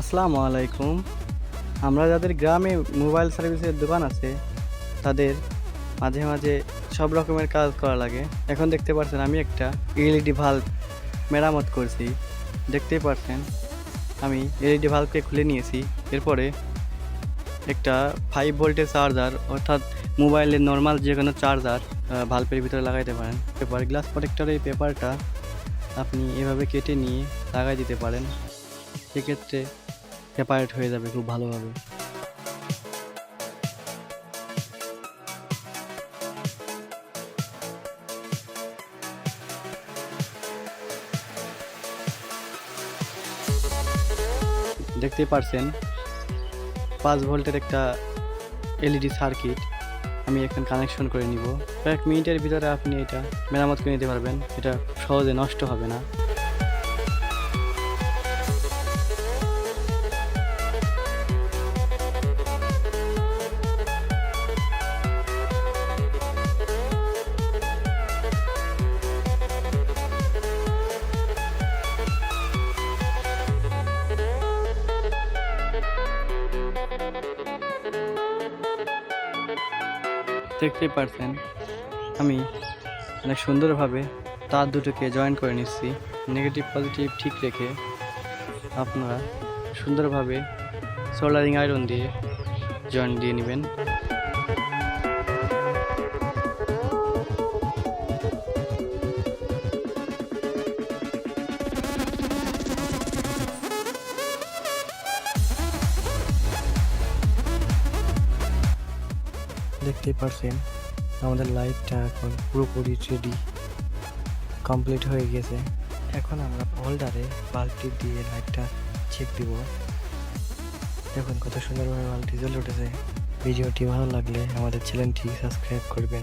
আসসালামু আলাইকুম। আমরা যাদের গ্রামে মোবাইল সার্ভিসের দোকান আছে, তাদের মাঝে মাঝে সব রকমের কাজ করা লাগে। এখন দেখতে পাচ্ছেন আমি একটা এলইডি ভাল্ব মেরামত করছি। দেখতেই পাচ্ছেন আমি এলইডি ভাল্বকে খুলে নিয়েছি। এরপরে একটা ফাইভ ভোল্টের চার্জার অর্থাৎ মোবাইলের নর্মাল যে কোনো চার্জার ভাল্বের ভিতরে লাগাইতে পারেন। পেপার গ্লাস প্রোটেক্টরের এই পেপারটা আপনি এভাবে কেটে নিয়ে লাগাই দিতে পারেন। সেক্ষেত্রে সেপারেট হয়ে যাবে খুব ভালোভাবে। দেখতেই পারছেন, পাঁচ ভোল্টের একটা এলইডি সার্কিট, আমি এখন কানেকশন করে নিব। কয়েক মিনিটের ভিতরে আপনি এটা মেরামত করে নিতে পারবেন, এটা সহজে নষ্ট হবে না। দেখতেই পারছেন, আমি অনেক সুন্দরভাবে তার দুটোকে জয়েন করে নিচ্ছি। নেগেটিভ পজিটিভ ঠিক রেখে আপনারা সুন্দরভাবে সোলারিং আয়রন দিয়ে জয়েন দিয়ে নেবেন। দেখতেই পারছেন, আমাদের লাইটটা এখন পুরোপুরি রেডি কমপ্লিট হয়ে গেছে। এখন আমরা হোল্ডারে বাল্বটি দিয়ে লাইটটা চেক দিব। দেখুন কত সুন্দরভাবে বাল্বটি জ্বলে উঠেছে। ভিডিওটি ভালো লাগলে আমাদের চ্যানেলটি সাবস্ক্রাইব করবেন।